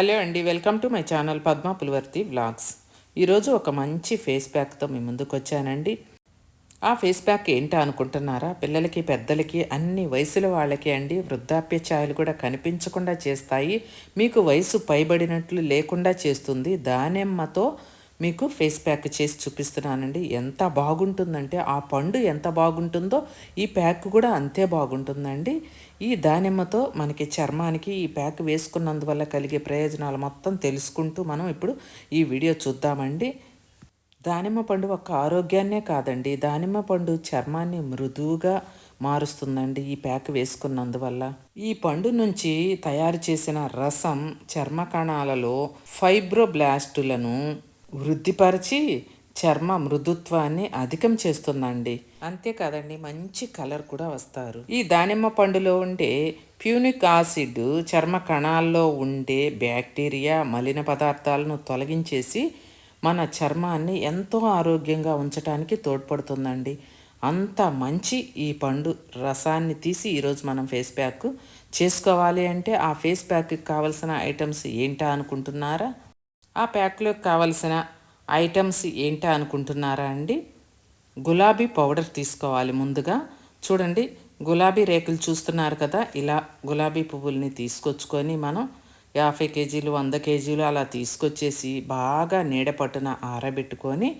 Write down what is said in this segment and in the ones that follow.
Hello అండి welcome to my channel Padma Pulivarthi vlogs. ఈరోజు ఒక మంచి ఫేస్ ప్యాక్తో మీ ముందుకు వచ్చానండి. ఆ ఫేస్ ప్యాక్ ఏంటా అనుకుంటున్నారా? పిల్లలకి పెద్దలకి అన్ని వయసుల వాళ్ళకి అండి వృద్ధాప్య ఛాయలు కూడా కనిపించకుండా చేస్తాయి. మీకు వయసు పైబడినట్లు లేకుండా చేస్తుంది. దానిమ్మతో మీకు ఫేస్ ప్యాక్ చేసి చూపిస్తున్నానండి. ఎంత బాగుంటుందంటే ఆ పండు ఎంత బాగుంటుందో ఈ ప్యాక్ కూడా అంతే బాగుంటుందండి. ఈ దానిమ్మతో మనకి చర్మానికి ఈ ప్యాక్ వేసుకున్నందువల్ల కలిగే ప్రయోజనాలు మొత్తం తెలుసుకుంటూ మనం ఇప్పుడు ఈ వీడియో చూద్దామండి. దానిమ్మ పండు ఒక ఆరోగ్యాన్నే కాదండి. దానిమ్మ పండు చర్మాన్ని మృదువుగా మారుస్తుందండి ఈ ప్యాక్ వేసుకున్నందువల్ల. ఈ పండు నుంచి తయారు చేసిన రసం చర్మ కణాలలో ఫైబ్రోబ్లాస్టులను వృద్ధిపరిచి చర్మ మృదుత్వాన్ని అధికం చేస్తుందండి. అంతేకాదండి మంచి కలర్ కూడా వస్తారు. ఈ దానిమ్మ పండులో ఉండే ప్యూనిక్ ఆసిడ్ చర్మ కణాల్లో ఉండే బ్యాక్టీరియా మలిన పదార్థాలను తొలగించేసి మన చర్మాన్ని ఎంతో ఆరోగ్యంగా ఉంచడానికి తోడ్పడుతుందండి. అంత మంచి ఈ పండు రసాన్ని తీసి ఈరోజు మనం ఫేస్ ప్యాక్ చేసుకోవాలి అంటే ఆ ఫేస్ ప్యాక్కి కావలసిన ఐటమ్స్ ఏంటా అనుకుంటున్నారా? ఆ ప్యాక్లో కావలసిన ఐటమ్స్ ఏంటా అనుకుంటున్నారా అండి? గులాబీ పౌడర్ తీసుకోవాలి ముందుగా. చూడండి గులాబీ రేకులు చూస్తున్నారు కదా ఇలా గులాబీ పువ్వుల్ని తీసుకొచ్చుకొని మనం యాభై కేజీలు వంద కేజీలు అలా తీసుకొచ్చేసి బాగా నీడ పట్టున ఆరబెట్టుకొని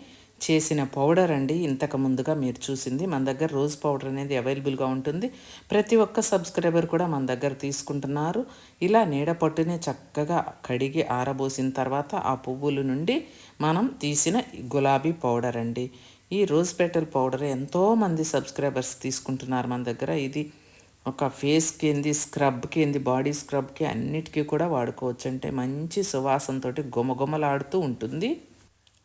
చేసిన పౌడర్ అండి. ఇంతకు ముందుగా మీరు చూసింది. మన దగ్గర రోజ్ పౌడర్ అనేది అవైలబుల్గా ఉంటుంది. ప్రతి ఒక్క సబ్స్క్రైబర్ కూడా మన దగ్గర తీసుకుంటున్నారు. ఇలా నీడ పట్టుని చక్కగా కడిగి ఆరబోసిన తర్వాత ఆ పువ్వుల నుండి మనం తీసిన గులాబీ పౌడర్ అండి. ఈ రోజ్ పెటల్ పౌడర్ ఎంతోమంది సబ్స్క్రైబర్స్ తీసుకుంటున్నారు మన దగ్గర. ఇది ఒక ఫేస్కి ఏంది స్క్రబ్కి ఏంది బాడీ స్క్రబ్కి అన్నిటికీ కూడా వాడుకోవచ్చు అంటే మంచి సువాసనతోటి గుమగుమలాడుతూ ఉంటుంది.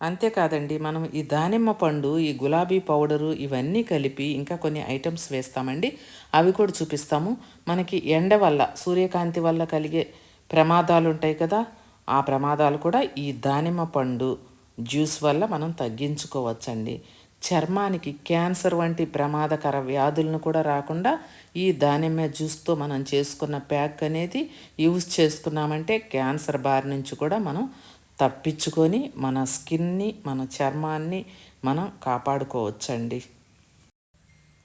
అంతేకాదండి మనం ఈ దానిమ్మ పండు ఈ గులాబీ పౌడరు ఇవన్నీ కలిపి ఇంకా కొన్ని ఐటమ్స్ వేస్తామండి. అవి కూడా చూపిస్తాము. మనకి ఎండ వల్ల సూర్యకాంతి వల్ల కలిగే ప్రమాదాలు ఉంటాయి కదా ఆ ప్రమాదాలు కూడా ఈ దానిమ్మ పండు జ్యూస్ వల్ల మనం తగ్గించుకోవచ్చండి. చర్మానికి క్యాన్సర్ వంటి ప్రమాదకర వ్యాధులను కూడా రాకుండా ఈ దానిమ్మ జ్యూస్తో మనం చేసుకున్న ప్యాక్ అనేది యూజ్ చేసుకున్నామంటే క్యాన్సర్ బారి నుంచి కూడా మనం తప్పించుకొని మన స్కిన్ని మన చర్మాన్ని మనం కాపాడుకోవచ్చండి.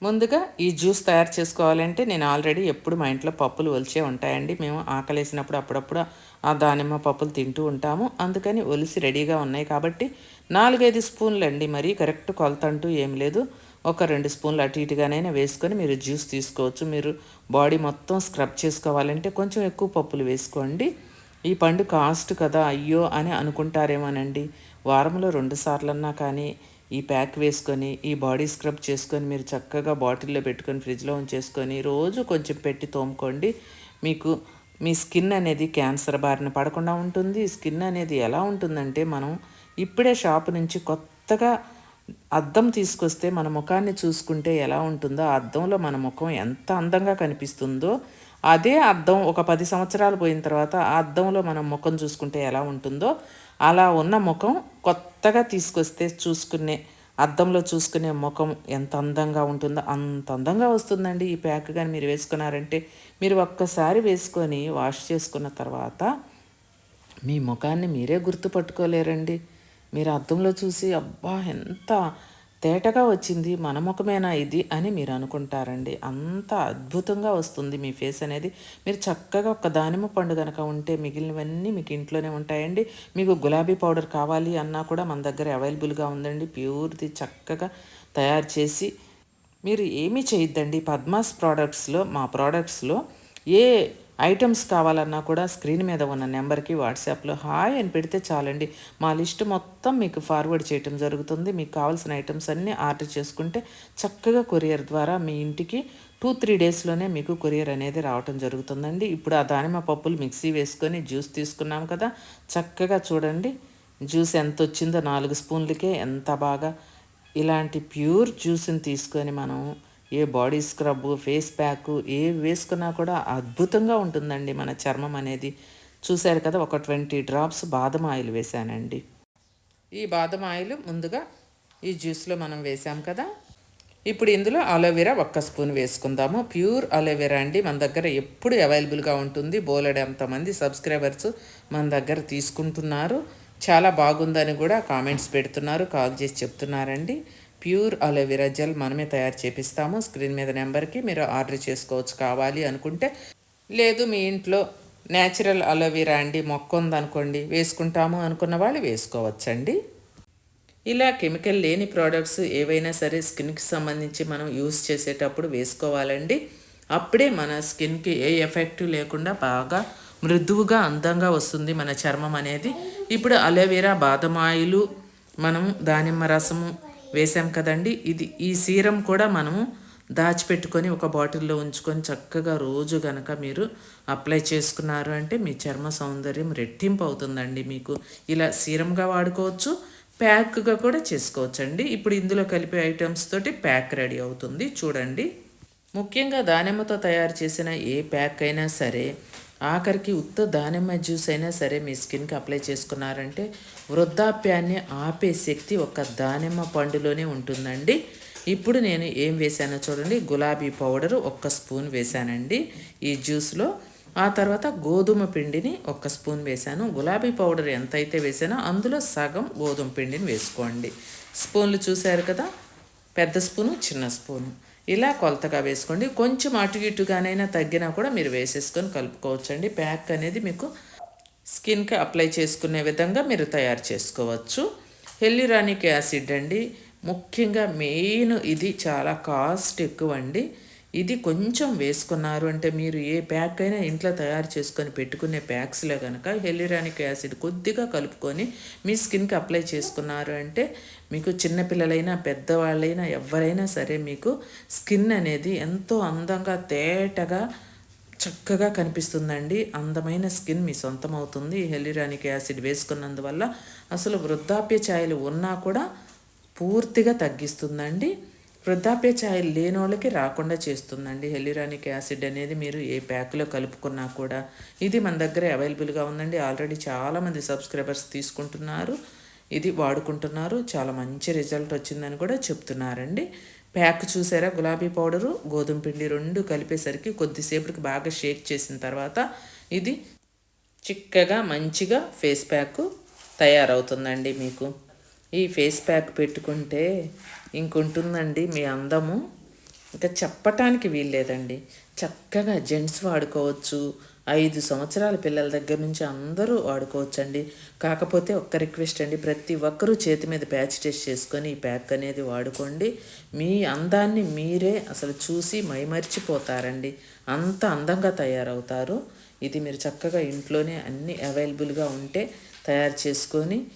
ముందుగా ఈ జ్యూస్ తయారు చేసుకోవాలంటే నేను ఆల్రెడీ ఎప్పుడు మా ఇంట్లో పప్పులు ఒలిచే ఉంటాయండి. మేము ఆకలేసినప్పుడు అప్పుడప్పుడు ఆ దానిమ్మ పప్పులు తింటూ ఉంటాము. అందుకని ఒలిసి రెడీగా ఉన్నాయి కాబట్టి నాలుగైదు స్పూన్లు అండి మరీ కరెక్ట్ కొలత అంటూ ఏం లేదు. ఒక రెండు స్పూన్లు అటు ఇటుగానైనా వేసుకొని మీరు జ్యూస్ తీసుకోవచ్చు. మీరు బాడీ మొత్తం స్క్రబ్ చేసుకోవాలంటే కొంచెం ఎక్కువ పప్పులు వేసుకోండి. ఈ పండు కాస్ట్ కదా అయ్యో అని అనుకుంటారేమోనండి. వారంలో రెండు సార్లన్నా కానీ ఈ ప్యాక్ వేసుకొని ఈ బాడీ స్క్రబ్ చేసుకొని మీరు చక్కగా బాటిల్లో పెట్టుకొని ఫ్రిడ్జ్లో ఉంచేసుకొని రోజు కొంచెం పెట్టి తోముకోండి. మీకు మీ స్కిన్ అనేది క్యాన్సర్ బారిన పడకుండా ఉంటుంది. స్కిన్ అనేది ఎలా ఉంటుందంటే మనం ఇప్పుడే షాప్ నుంచి కొత్తగా అద్దం తీసుకొస్తే మన ముఖాన్ని చూసుకుంటే ఎలా ఉంటుందో ఆ అద్దంలో మన ముఖం ఎంత అందంగా కనిపిస్తుందో అదే అద్దం ఒక పది సంవత్సరాలు పోయిన తర్వాత ఆ అద్దంలో మనం ముఖం చూసుకుంటే ఎలా ఉంటుందో అలా ఉన్న ముఖం కొత్తగా తీసుకొస్తే చూసుకునే అద్దంలో చూసుకునే ముఖం ఎంత అందంగా ఉంటుందో అంత అందంగా వస్తుందండి ఈ ప్యాక్ కానీ మీరు వేసుకున్నారంటే. మీరు ఒక్కసారి వేసుకొని వాష్ చేసుకున్న తర్వాత మీ ముఖాన్ని మీరే గుర్తుపట్టుకోలేరండి మీరు అద్దంలో చూసి అబ్బా ఎంత తేటగా వచ్చింది మన ముఖమేనా ఇది అని మీరు అనుకుంటారండి అంత అద్భుతంగా వస్తుంది మీ ఫేస్ అనేది. మీరు చక్కగా ఒక దానిమ్మ పండు కనుక ఉంటే మిగిలినవన్నీ మీకు ఇంట్లోనే ఉంటాయండి. మీకు గులాబీ పౌడర్ కావాలి అన్నా కూడా మన దగ్గర అవైలబుల్గా ఉందండి. ప్యూర్ది చక్కగా తయారు చేసి మీరు ఏమీ చేయొద్దండి. పద్మాస్ ప్రోడక్ట్స్లో మా ప్రోడక్ట్స్లో ఏ ఐటమ్స్ కావాలన్నా కూడా స్క్రీన్ మీద ఉన్న నెంబర్కి వాట్సాప్లో హాయ్ అని పెడితే చాలండి. మా లిస్ట్ మొత్తం మీకు ఫార్వర్డ్ చేయటం జరుగుతుంది. మీకు కావాల్సిన ఐటమ్స్ అన్నీ ఆర్డర్ చేసుకుంటే చక్కగా కొరియర్ ద్వారా మీ ఇంటికి టూ త్రీ డేస్లోనే మీకు కొరియర్ అనేది రావటం జరుగుతుందండి. ఇప్పుడు ఆ దానిమ్మ పప్పులు మిక్సీ వేసుకొని జ్యూస్ తీసుకున్నాం కదా చక్కగా చూడండి. జ్యూస్ ఎంత వచ్చిందో నాలుగు స్పూన్లకే ఎంత బాగా ఇలాంటి ప్యూర్ జ్యూస్ని తీసుకొని మనం ఏ బాడీ స్క్రబ్ ఫేస్ ప్యాక్ ఏ వేసుకున్నా కూడా అద్భుతంగా ఉంటుందండి మన చర్మం అనేది. చూశారు కదా ఒక ట్వంటీ డ్రాప్స్ బాదం ఆయిల్ వేసానండి ఈ బాదం ఆయిల్ ముందుగా ఈ జ్యూస్లో మనం వేసాం కదా. ఇప్పుడు ఇందులో అలోవెరా ఒక్క స్పూన్ వేసుకుందాము. ప్యూర్ అలోవెరా అండి. మన దగ్గర ఎప్పుడు అవైలబుల్గా ఉంటుంది. బోలెడు అంతమంది సబ్స్క్రైబర్స్ మన దగ్గర తీసుకుంటున్నారు. చాలా బాగుందని కూడా కామెంట్స్ పెడుతున్నారు కాల్ చేసి చెప్తున్నారండి. ప్యూర్ అలోవెరా జెల్ మనమే తయారు చేపిస్తాము. స్క్రీన్ మీద నెంబర్కి మీరు ఆర్డర్ చేసుకోవచ్చు కావాలి అనుకుంటే. లేదు మీ ఇంట్లో న్యాచురల్ అలోవెరా అండి మొక్క ఉందనుకోండి వేసుకుంటాము అనుకున్న వాళ్ళు వేసుకోవచ్చండి. ఇలా కెమికల్ లేని ప్రోడక్ట్స్ ఏవైనా సరే స్కిన్కి సంబంధించి మనం యూస్ చేసేటప్పుడు వేసుకోవాలండి. అప్పుడే మన స్కిన్కి ఏ ఎఫెక్ట్ లేకుండా బాగా మృదువుగా అందంగా వస్తుంది మన చర్మం అనేది. ఇప్పుడు అలోవెరా బాదం ఆయిల్ మనం దానిమ్మ రసము వేసాం కదండి. ఇది ఈ సీరం కూడా మనము దాచిపెట్టుకొని ఒక బాటిల్లో ఉంచుకొని చక్కగా రోజు గనక మీరు అప్లై చేసుకున్నారు అంటే మీ చర్మ సౌందర్యం రెట్టింపు అవుతుందండి మీకు. ఇలా సీరంగా వాడుకోవచ్చు ప్యాక్గా కూడా చేసుకోవచ్చండి. ఇప్పుడు ఇందులో కలిపే ఐటమ్స్ తోటి ప్యాక్ రెడీ అవుతుంది. చూడండి. ముఖ్యంగా దానిమ్మతో తయారు చేసిన ఏ ప్యాక్ అయినా సరే ఆఖరికి ఉత్త దానిమ్మ జ్యూస్ అయినా సరే మీ స్కిన్కి అప్లై చేసుకున్నారంటే వృద్ధాప్యాన్ని ఆపే శక్తి ఒక దానిమ్మ పండులోనే ఉంటుందండి. ఇప్పుడు నేను ఏం వేశానో చూడండి. గులాబీ పౌడరు ఒక్క స్పూన్ వేసానండి ఈ జ్యూస్లో. ఆ తర్వాత గోధుమ పిండిని ఒక స్పూన్ వేసాను గులాబీ పౌడర్ ఎంత అయితే వేసానో అందులో సగం గోధుమ పిండిని వేసుకోండి. స్పూన్లు చూశారు కదా? పెద్ద స్పూను చిన్న స్పూను. ఇలా కొలతగా వేసుకోండి. కొంచెం అటు ఇటుగానైనా తగ్గినా కూడా మీరు వేసేసుకొని కలుపుకోవచ్చండి. ప్యాక్ అనేది మీకు స్కిన్కి అప్లై చేసుకునే విధంగా మీరు తయారు చేసుకోవచ్చు. హెల్యూరానిక్ యాసిడ్ అండి. ముఖ్యంగా మెయిన్ ఇది చాలా కాస్ట్ ఎక్కువ అండి ఇది కొంచెం వేసుకున్నారు అంటే మీరు ఏ ప్యాక్ అయినా ఇంట్లో తయారు చేసుకొని పెట్టుకునే ప్యాక్స్లో కనుక హెలిరానిక్ యాసిడ్ కొద్దిగా కలుపుకొని మీ స్కిన్కి అప్లై చేసుకున్నారు అంటే మీకు చిన్నపిల్లలైనా పెద్దవాళ్ళైనా ఎవరైనా సరే మీకు స్కిన్ అనేది ఎంతో అందంగా తేటగా చక్కగా కనిపిస్తుందండి. అందమైన స్కిన్ మీ సొంతం అవుతుంది హెలిరానిక్ యాసిడ్ వేసుకున్నందువల్ల అసలు వృద్ధాప్య ఛాయలు ఉన్నా కూడా పూర్తిగా తగ్గిస్తుందండి. వృద్ధాప్య ఛాయలు లేని వాళ్ళకి రాకుండా చేస్తుందండి. హెలిరానిక్ యాసిడ్ అనేది మీరు ఏ ప్యాక్లో కలుపుకున్నా కూడా ఇది మన దగ్గర అవైలబుల్గా ఉందండి. ఆల్రెడీ చాలామంది సబ్స్క్రైబర్స్ తీసుకుంటున్నారు. ఇది వాడుకుంటున్నారు. చాలా మంచి రిజల్ట్ వచ్చిందని కూడా చెప్తున్నారండి. ప్యాక్ చూసారా? గులాబీ పౌడరు గోధుమ పిండి రెండు కలిపేసరికి కొద్దిసేపటికి బాగా షేక్ చేసిన తర్వాత ఇది చిక్కగా మంచిగా ఫేస్ ప్యాక్ తయారవుతుందండి మీకు. ఈ ఫేస్ ప్యాక్ పెట్టుకుంటే ఇంకుంటుందండి మీ అందము. ఇంకా చెప్పటానికి వీల్లేదండి. చక్కగా జెంట్స్ వాడుకోవచ్చు. ఐదు సంవత్సరాల పిల్లల దగ్గర నుంచి అందరూ వాడుకోవచ్చండి. కాకపోతే ఒక్క రిక్వెస్ట్ అండి ప్రతి ఒక్కరూ చేతి మీద ప్యాచ్ టెస్ట్ చేసుకొని ఈ ప్యాక్ అనేది వాడుకోండి. మీ అందాన్ని మీరే అసలు చూసి మైమర్చిపోతారండి. అంత అందంగా తయారవుతారు. ఇది మీరు చక్కగా ఇంట్లోనే అన్నీ అవైలబుల్గా ఉంటే తయారు చేసుకొని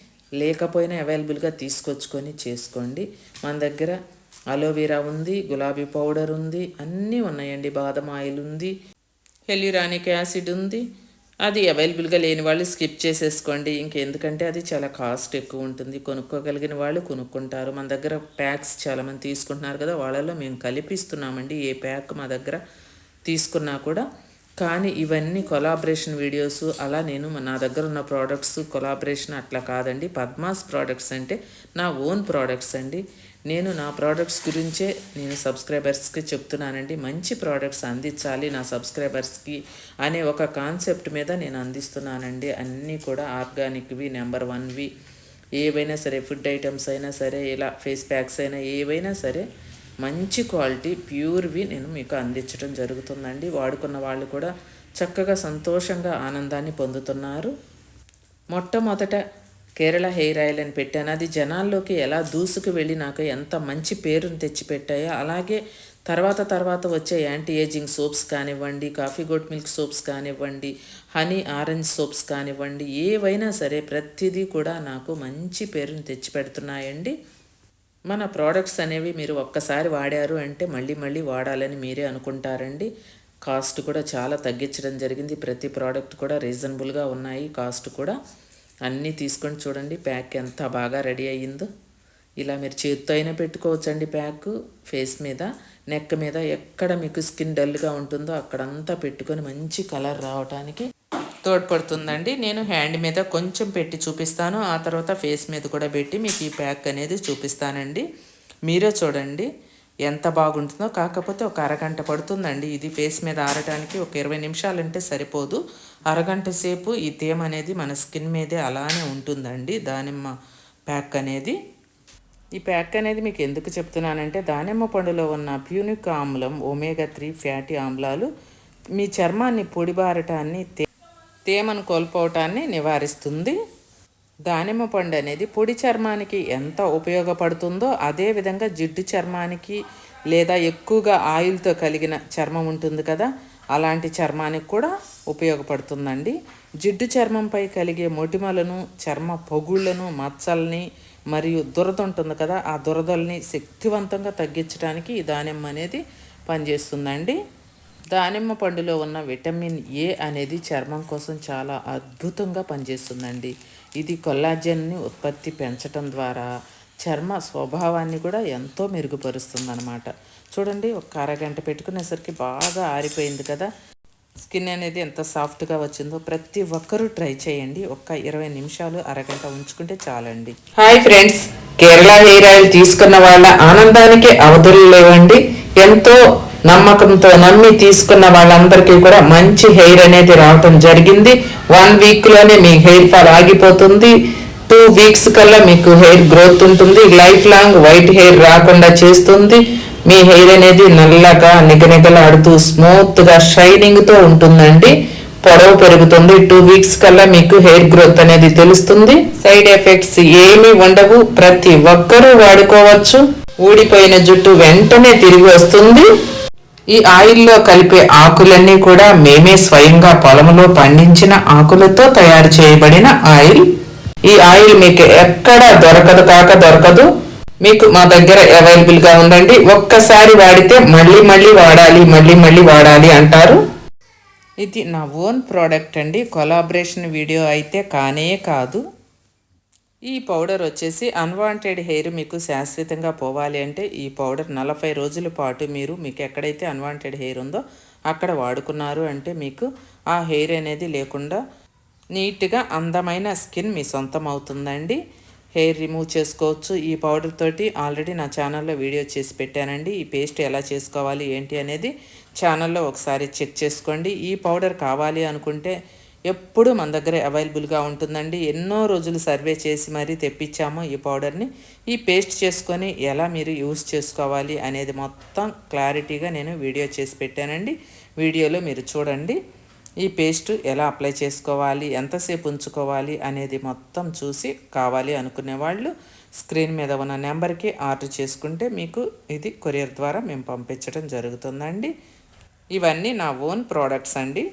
లేకపోయినా అవైలబుల్గా తీసుకొచ్చుకొని చేసుకోండి. మన దగ్గర అలోవెరా ఉంది గులాబీ పౌడర్ ఉంది అన్నీ ఉన్నాయండి. బాదం ఆయిల్ ఉంది హెల్యూరానిక్ యాసిడ్ ఉంది. అది అవైలబుల్గా లేని వాళ్ళు స్కిప్ చేసేసుకోండి. ఇంకెందుకంటే అది చాలా కాస్ట్ ఎక్కువ ఉంటుంది. కొనుక్కోగలిగిన వాళ్ళు కొనుక్కుంటారు. మన దగ్గర ప్యాక్స్ చాలామంది తీసుకుంటున్నారు కదా వాళ్ళలో మేము కలిపిస్తున్నామండి. ఏ ప్యాక్ మా దగ్గర తీసుకున్నా కూడా కానీ ఇవన్నీ కొలాబరేషన్ వీడియోస్ అలా నేను నా దగ్గర ఉన్న ప్రోడక్ట్స్ కొలాబరేషన్ అట్లా కాదండి. పద్మాస్ ప్రోడక్ట్స్ అంటే నా ఓన్ ప్రోడక్ట్స్ అండి. నేను నా ప్రోడక్ట్స్ గురించే నేను సబ్స్క్రైబర్స్కి చెప్తున్నానండి. మంచి ప్రోడక్ట్స్ అందించాలి నా సబ్స్క్రైబర్స్కి అనే ఒక కాన్సెప్ట్ మీద నేను అందిస్తున్నానండి. అన్నీ కూడా ఆర్గానిక్వి నెంబర్ వన్వి ఏవైనా సరే ఫుడ్ ఐటమ్స్ అయినా సరే ఇలా ఫేస్ ప్యాక్స్ అయినా ఏవైనా సరే మంచి క్వాలిటీ ప్యూర్వి నేను మీకు అందించడం జరుగుతుందండి. వాడుకున్న వాళ్ళు కూడా చక్కగా సంతోషంగా ఆనందాన్ని పొందుతున్నారు. మొట్టమొదట కేరళ హెయిర్ ఆయిల్ అని పెట్టాను. అది జనాల్లోకి ఎలా దూసుకు వెళ్ళి నాకు ఎంత మంచి పేరును తెచ్చిపెట్టాయో అలాగే తర్వాత తర్వాత వచ్చే యాంటీ ఏజింగ్ సోప్స్ కానివ్వండి కాఫీ గోట్ మిల్క్ సోప్స్ కానివ్వండి హనీ ఆరెంజ్ సోప్స్ కానివ్వండి ఏవైనా సరే ప్రతిదీ కూడా నాకు మంచి పేరుని తెచ్చిపెడుతున్నాయండి. మన ప్రోడక్ట్స్ అనేవి మీరు ఒక్కసారి వాడారు అంటే మళ్ళీ మళ్ళీ వాడాలని మీరే అనుకుంటారండి. కాస్ట్ కూడా చాలా తగ్గించడం జరిగింది. ప్రతి ప్రోడక్ట్ కూడా రీజనబుల్గా ఉన్నాయి. కాస్ట్ కూడా అన్నీ తీసుకొని చూడండి. ప్యాక్ ఎంత బాగా రెడీ అయ్యిందో. ఇలా మీరు చేతితో అయినా పెట్టుకోవచ్చండి ప్యాక్ ఫేస్ మీద. నెక్ మీద ఎక్కడ మీకు స్కిన్ డల్గా ఉంటుందో అక్కడంతా పెట్టుకొని మంచి కలర్ రావడానికి తోడ్పడుతుందండి. నేను హ్యాండ్ మీద కొంచెం పెట్టి చూపిస్తాను. ఆ తర్వాత ఫేస్ మీద కూడా పెట్టి మీకు ఈ ప్యాక్ అనేది చూపిస్తానండి. మీరే చూడండి. ఎంత బాగుంటుందో. కాకపోతే ఒక అరగంట పడుతుందండి. ఇది ఫేస్ మీద ఆరటానికి ఒక ఇరవై నిమిషాలు అంటే సరిపోదు. అరగంట సేపు ఈ తేమ అనేది మన స్కిన్ మీదే అలానే ఉంటుందండి. దానిమ్మ ప్యాక్ అనేది. ఈ ప్యాక్ అనేది మీకు ఎందుకు చెప్తున్నానంటే దానిమ్మ పండులో ఉన్న ప్యూనిక్ ఆమ్లం ఒమేగా త్రీ ఫ్యాటీ ఆమ్లాలు మీ చర్మాన్ని పొడిబారటాన్ని తేమను కోల్పోవటాన్ని నివారిస్తుంది. దానిమ్మ పండు అనేది పొడి చర్మానికి ఎంత ఉపయోగపడుతుందో అదేవిధంగా జిడ్డు చర్మానికి లేదా ఎక్కువగా ఆయిల్తో కలిగిన చర్మం ఉంటుంది కదా అలాంటి చర్మానికి కూడా ఉపయోగపడుతుందండి. జిడ్డు చర్మంపై కలిగే మొటిమలను చర్మ పొగుళ్ళను మచ్చల్ని మరియు దురద ఉంటుంది కదా ఆ దురదల్ని శక్తివంతంగా తగ్గించడానికి ఈ దానిమ్మ అనేది పనిచేస్తుందండి. దానిమ్మ పండులో ఉన్న విటమిన్ ఏ అనేది చర్మం కోసం చాలా అద్భుతంగా పనిచేస్తుందండి. ఇది కొల్లాజన్ని ఉత్పత్తి పెంచడం ద్వారా చర్మ స్వభావాన్ని కూడా ఎంతో మెరుగుపరుస్తుందన్నమాట. చూడండి ఒక అరగంట పెట్టుకునేసరికి బాగా ఆరిపోయింది కదా. స్కిన్ అనేది ఎంత సాఫ్ట్గా వచ్చిందో ప్రతి ఒక్కరూ ట్రై చేయండి. ఒక్క ఇరవై నిమిషాలు అరగంట ఉంచుకుంటే చాలండి. Hi friends! Kerala hair oil తీసుకున్న వాళ్ళ ఆనందానికి అవధులు లేవండి. ఎంతో నమ్మకంతో నమ్మి తీసుకున్న వాళ్ళందరికీ కూడా మంచి హెయిర్ అనేది రావటం జరిగింది. వన్ వీక్లోనే మీ హెయిర్ ఫాల్ ఆగిపోతుంది. టూ వీక్స్ కల్లా మీకు హెయిర్ గ్రోత్ ఉంటుంది. లైఫ్ లాంగ్ వైట్ హెయిర్ రాకుండా చేస్తుంది. మీ హెయిర్ అనేది నల్లగా నిగనిగలాడుతూ స్మూత్గా షైనింగ్తో ఉంటుందండి. పొడవు పెరుగుతుంది. టూ వీక్స్ కల్లా మీకు హెయిర్ గ్రోత్ అనేది తెలుస్తుంది. సైడ్ ఎఫెక్ట్స్ ఏమీ ఉండవు. ప్రతి ఒక్కరూ వాడుకోవచ్చు. ఊడిపోయిన జుట్టు వెంటనే తిరిగి వస్తుంది. ఈ ఆయిల్లో కలిపే ఆకులన్నీ కూడా మేమే స్వయంగా పొలంలో పండించిన ఆకులతో తయారు చేయబడిన ఆయిల్. ఈ ఆయిల్ మీకు ఎక్కడ దొరకదు కాక దొరకదు. మీకు మా దగ్గర అవైలబుల్గా ఉందండి. ఒక్కసారి వాడితే మళ్ళీ మళ్ళీ వాడాలి మళ్ళీ మళ్ళీ వాడాలి అంటారు. ఇది నా ఓన్ ప్రోడక్ట్ అండి. కొలాబరేషన్ వీడియో అయితే కానే కాదు. ఈ పౌడర్ వచ్చేసి అన్వాంటెడ్ హెయిర్ మీకు శాశ్వతంగా పోవాలి అంటే ఈ పౌడర్ నలభై రోజుల పాటు మీరు మీకు ఎక్కడైతే అన్వాంటెడ్ హెయిర్ ఉందో అక్కడ వాడుకున్నారు అంటే మీకు ఆ హెయిర్ అనేది లేకుండా నీట్గా అందమైన స్కిన్ మీ సొంతం అవుతుందండి. హెయిర్ రిమూవ్ చేసుకోవచ్చు. ఈ పౌడర్ తోటి ఆల్రెడీ నా ఛానల్లో వీడియో చేసి పెట్టానండి. ఈ పేస్ట్ ఎలా చేసుకోవాలి ఏంటి అనేది ఛానల్లో ఒకసారి చెక్ చేసుకోండి. ఈ పౌడర్ కావాలి అనుకుంటే ఎప్పుడు మన దగ్గర అవైలబుల్గా ఉంటుందండి. ఎన్నో రోజులు సర్వే చేసి మరీ తెప్పించాము ఈ పౌడర్ని. ఈ పేస్ట్ చేసుకొని ఎలా మీరు యూస్ చేసుకోవాలి అనేది మొత్తం క్లారిటీగా నేను వీడియో చేసి పెట్టానండి. వీడియోలో మీరు చూడండి. ఈ పేస్ట్ ఎలా అప్లై చేసుకోవాలి ఎంతసేపు ఉంచుకోవాలి అనేది మొత్తం చూసి కావాలి అనుకునే వాళ్ళు స్క్రీన్ మీద ఉన్న నెంబర్కి ఆర్డర్ చేసుకుంటే మీకు ఇది కొరియర్ ద్వారా మేము పంపించడం జరుగుతుందండి. ఇవన్నీ నా ఓన్ ప్రోడక్ట్స్ అండి.